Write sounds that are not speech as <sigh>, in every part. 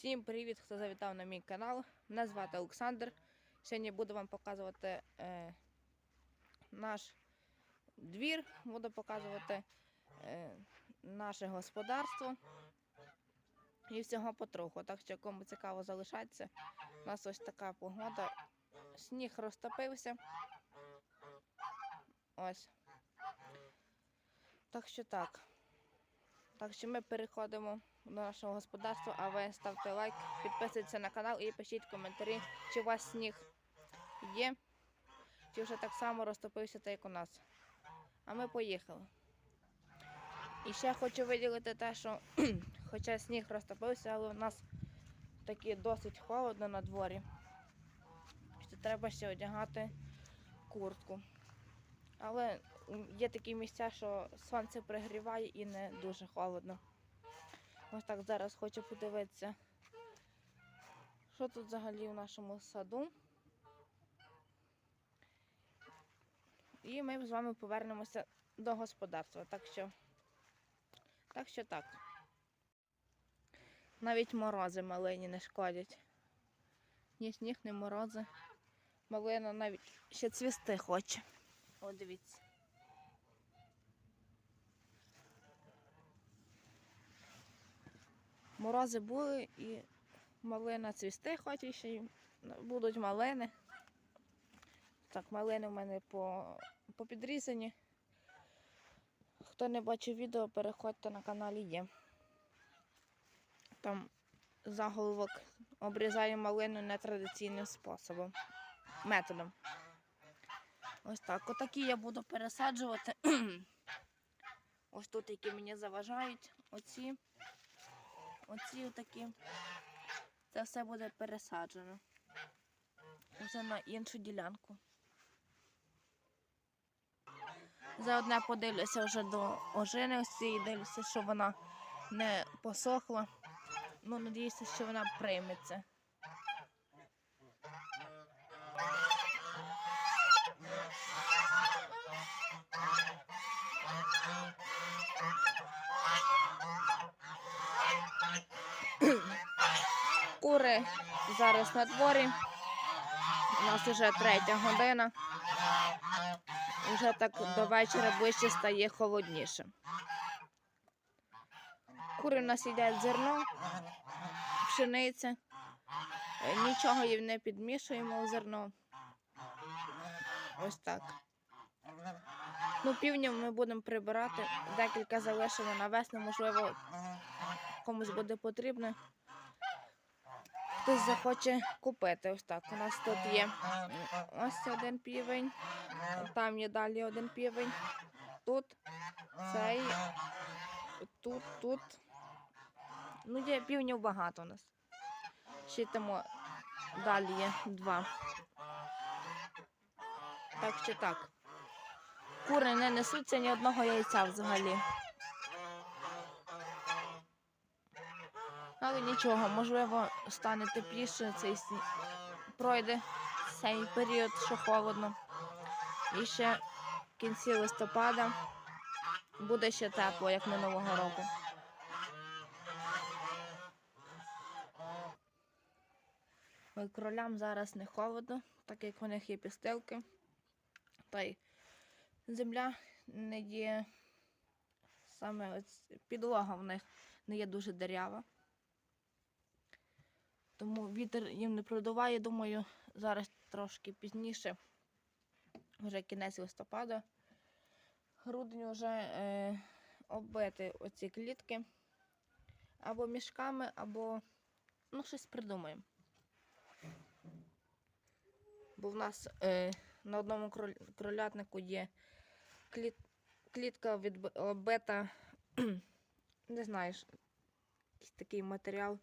Всім привіт, хто завітав на мій канал. Мене звати Олександр. Сьогодні буду вам показувати е, наш двір, буду показувати е, наше господарство і всього потроху. Так що кому цікаво залишатися. У нас ось така погода. Сніг розтопився. Ось. Так що так. Так що ми переходимо нашого господарства, а ви ставте лайк, підписуйтесь на канал і пишіть коментарі, чи у вас сніг є, чи вже так само розтопився, так як у нас. А ми поїхали. І ще хочу виділити те, що <clears throat> хоча сніг розтопився, але у нас таки досить холодно на дворі. Що треба ще одягати куртку. Але є такі місця, що сонце пригріває і не дуже холодно. Ось так зараз хочу подивитися, що тут взагалі в нашому саду. І ми з вами повернемося до господарства. Так що, так що так. Навіть морози малині не шкодять. Ні сніг, ні морози. Малина навіть ще цвісти хоче. О, дивіться. Морози були і малина цвісти хоче ще й будуть малини. Так, малини в мене по, попідрізані. Хто не бачив відео, переходьте на каналі є. Там заголовок обрізаю малину нетрадиційним способом, методом. Ось так. Отакі я буду пересаджувати. <clears throat> Ось тут, які мені заважають. Оці. Оці отакі. Це все буде пересаджено. Вже на іншу ділянку. Заодне подивлюся вже до ожини і дивлюся, що вона не посохла. Ну, надіюся, що вона прийметься. Кури зараз на дворі. У нас вже третя година. Вже так до вечора ближче стає холодніше. Кури в нас їдять зерно, пшениця. Е, Нічого їм не підмішуємо в зерно. Ось так. Ну, півням ми будемо прибирати. Декілька залишимо на весну, можливо, комусь буде потрібно. Хтось захоче купити. Ось так. У нас тут є ось один півень, там є далі один півень. Тут цей, тут, тут. Ну, є півнів багато у нас. Ще далі є два. Так що так. Кури не несуться ні одного яйця взагалі. Але нічого, можливо, стане тепліше цей пройде цей період, що холодно. І ще в кінці листопада буде ще тепло, як минулого року. Кролям зараз не холодно, так як у них є пістилки. Та й земля не є саме підлога в них не є дуже дерява. Тому вітер їм не продуває, думаю, зараз трошки пізніше, вже кінець листопада, грудень вже е, оббити оці клітки або мішками, або ну, щось придумаємо. Бо в нас е, на одному кролятнику є кліт, клітка відб- оббита, <clears throat> не знаєш, якийсь такий матеріал.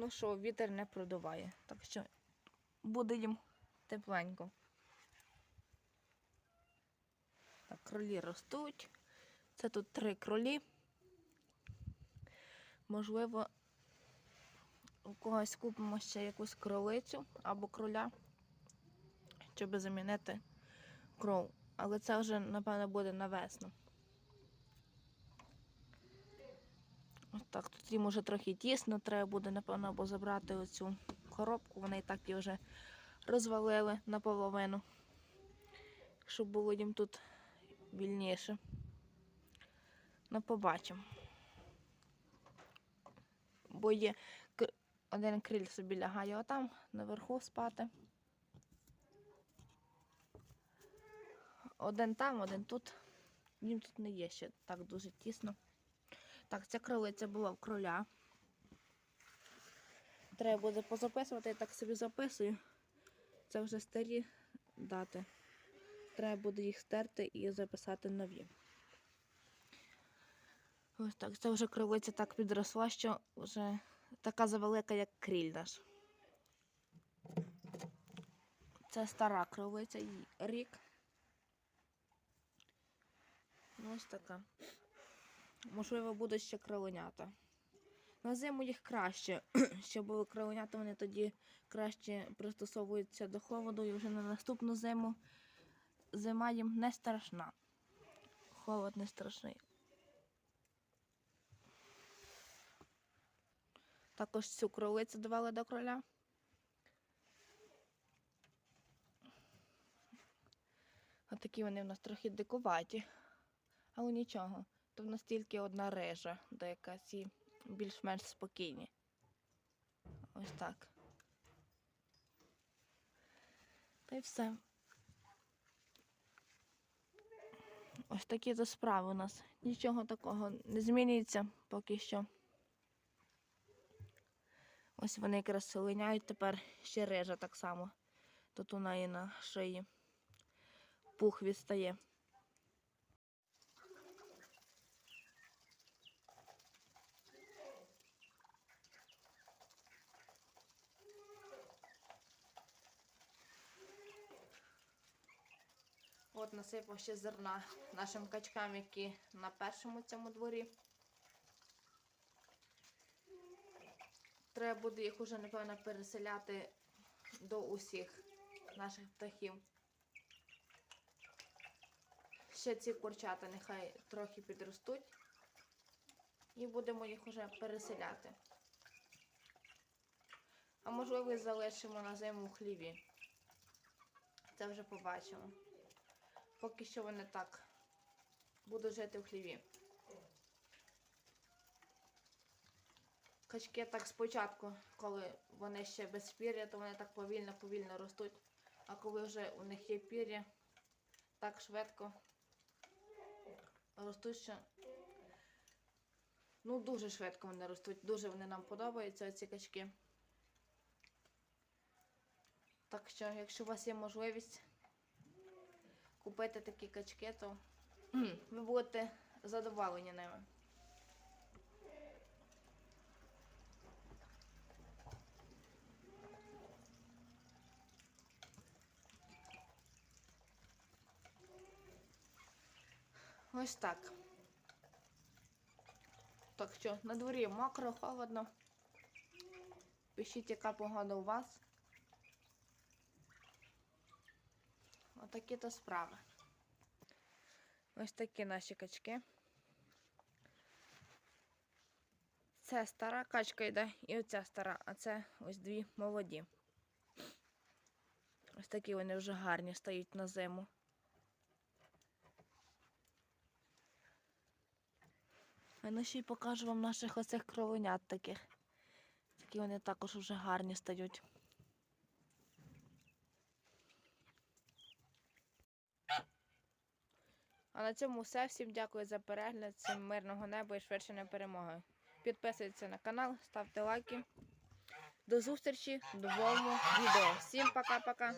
Ну що, вітер не продуває. Так що буде їм тепленько. Так, кролі ростуть. Це тут три кролі. Можливо, у когось купимо ще якусь кролицю або кроля, щоб замінити кров. Але це вже, напевно, буде на Ось так, тут їм уже трохи тісно, треба буде, напевно, або забрати оцю коробку. Вони і так її вже розвалили наполовину, щоб було їм тут вільніше. Ну, побачимо. Бо є один криль собі лягає отам, наверху спати. Один там, один тут. Їм тут не є ще так дуже тісно. Так, ця кролиця була в кроля. Треба буде позаписувати, я так собі записую. Це вже старі дати. Треба буде їх стерти і записати нові. Ось так. Це вже кролиця так підросла, що вже така завелика, як кріль наш. Це стара кролиця, їй рік. Ось така. Можливо, будуть ще кроленята. На зиму їх краще. <clears throat> Щоб були кроленята, вони тоді краще пристосовуються до холоду і вже на наступну зиму зима їм не страшна. Холод не страшний. Також цю кролицю давали до кроля. Отакі вони в нас трохи дикуваті. Але нічого. То в нас тільки одна режа, де якась більш-менш спокійні. Ось так. Та й все. Ось такі то справи у нас. Нічого такого не змінюється поки що. Ось вони якраз селеняють тепер ще режа так само. Тут у неї на шиї пух відстає. От насипав ще зерна нашим качкам, які на першому цьому дворі. Треба буде їх уже, напевно, переселяти до усіх наших птахів. Ще ці курчата нехай трохи підростуть. І будемо їх уже переселяти. А можливо, залишимо на зиму в хліві. Це вже побачимо. Поки що вони так будуть жити в хліві. Качки так спочатку, коли вони ще без пір'я, то вони так повільно-повільно ростуть. А коли вже у них є пір'я, так швидко ростуть, що ну дуже швидко вони ростуть. Дуже вони нам подобаються, ці качки. Так що, якщо у вас є можливість купити такі качки, то ви будете задоволені ними. Ось так. Так що, на дворі мокро, холодно. Пишіть, яка погода у вас. Отакі то справи. Ось такі наші качки. Це стара качка йде і оця стара, а це ось дві молоді. Ось такі вони вже гарні стають на зиму. А ну ще й покажу вам наших оцих кровенят таких. Такі вони також вже гарні стають. А на цьому все. Всім дякую за перегляд. Всім мирного неба і швидше перемоги. Підписуйтесь на канал, ставте лайки. До зустрічі в новому відео. Всім пока-пока.